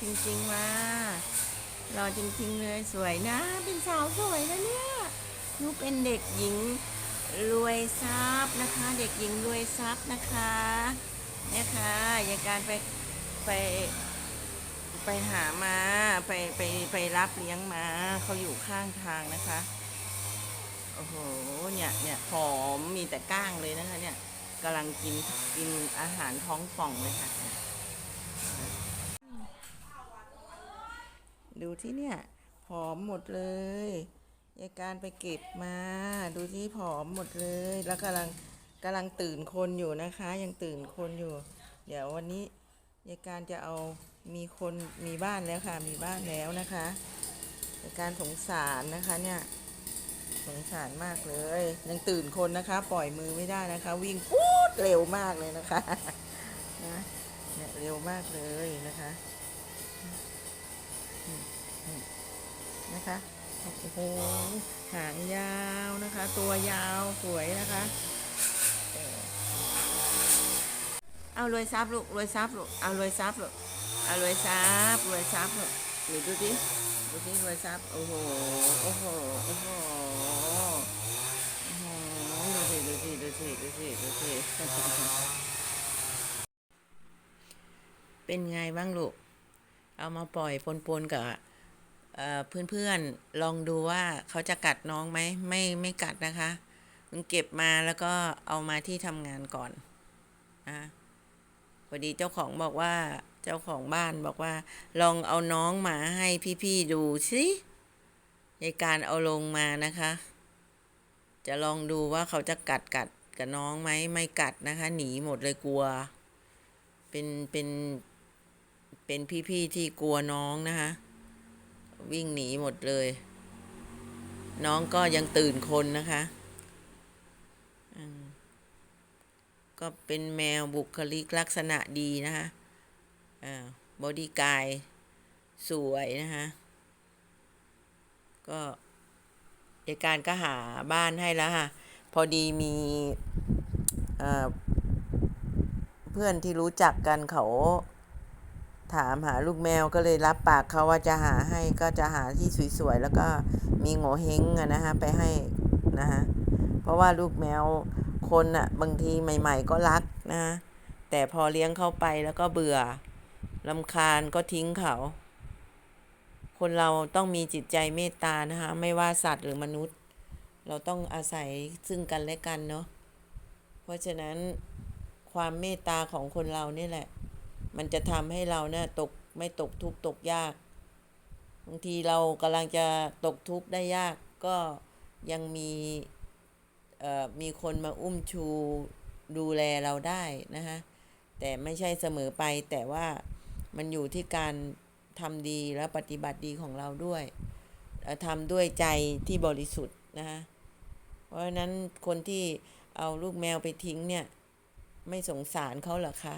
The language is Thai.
จริงๆมาหล่อจริงๆเลยสวยนะ เป็นสาวสวยนะเนี่ยหนูเป็นเด็กหญิงรวยทรัพย์นะคะ เด็กหญิงรวยทรัพย์นะคะเนี่ยค่ะยายการไปไปไปหามาไปไปไปรับเลี้ยงมาเขาอยู่ข้างทางนะคะโอ้โหเนี่ยเนี่ยหอมมีแต่ก้างเลยนะคะเนี่ยกำลังกินกินอาหารท้องป่องเลยค่ะ ดูที่เนี่ยผอมหมดเลยยายการไปเก็บมา ดูที่ผอมหมดเลย แล้วกำลังกำลังตื่นคนอยู่นะคะ ยังตื่นคนอยู่ เดี๋ยววันนี้ยายการจะเอามีคนมีบ้านแล้วค่ะ มีบ้านแล้วนะคะยายการสงสารนะคะเนี่ยสงสารมากเลย ยังตื่นคนนะคะ ปล่อยมือไม่ได้นะคะ วิ่งพูดเร็วมากเลยนะคะนะเนี่ยเร็วมากเลยนะคะ นะคะโอ้โหหางยาวนะคะ ตัวยาวสวยนะคะเอารวยซับลูกรวยซับลูกเอารวยซับลูกเอารวยซับรวยซับลูกหนูดูดิดูดิรวยซับโอ้โหโอ้โหโอ้โหโอ้โหดูสิดูสิดูสิดูสิดูสิเป็นไงบ้างลูก เอามาปล่อยปนๆกับเอ่อเพื่อนๆลองดูว่าเขาจะกัดน้องไหมไม่ไม่กัดนะคะมึงเก็บมาแล้วก็เอามาที่ทำงานก่อนนะพอดีเจ้าของบอกว่าเจ้าของบ้านบอกว่า ลองเอาน้องมาให้พี่ๆดูสิในการเอาลงมานะคะ จะลองดูว่าเขาจะกัดกัดกับน้องไหมไม่กัดนะคะ หนีหมดเลยกลัว เป็นเป็น เป็นพี่ๆที่กลัวน้องนะคะ วิ่งหนีหมดเลย น้องก็ยังตื่นคนนะคะก็เป็นแมวบุคลิกลักษณะดีนะคะอ่าบอดี้กายสวยนะคะก็เอกการก็หาบ้านให้แล้วค่ะ พอดีมีเออเพื่อนที่รู้จักกันเขา ถามหาลูกแมวก็เลยรับปากเขาว่าจะหาให้ก็จะหาที่สวยๆแล้วก็มีโงเฮงอะนะฮะไปให้นะฮะเพราะว่าลูกแมวคนอะบางทีใหม่ ๆ ก็รักนะะแต่พอเลี้ยงเข้าไปแล้วก็เบื่อลำคาญก็ทิ้งเขา คนเราต้องมีจิตใจเมตตานะคะไม่ว่าสัตว์หรือมนุษย์ เราต้องอาศัยซึ่งกันและกันเนาะเพราะฉะนั้นความเมตตาของคนเรานี่แหละ มันจะทำให้เราเนี่ยตกไม่ตกทุกตกยากบางทีเรากำลังจะตกทุกข์ได้ยากก็ยังมีเอ่อมีคนมาอุ้มชูดูแลเราได้นะคะแต่ไม่ใช่เสมอไปแต่ว่ามันอยู่ที่การทำดีและปฏิบัติดีของเราด้วยทำด้วยใจที่บริสุทธิ์นะคะเพราะฉะนั้นคนที่เอาลูกแมวไปทิ้งเนี่ย ไม่สงสารเขาเหรอคะ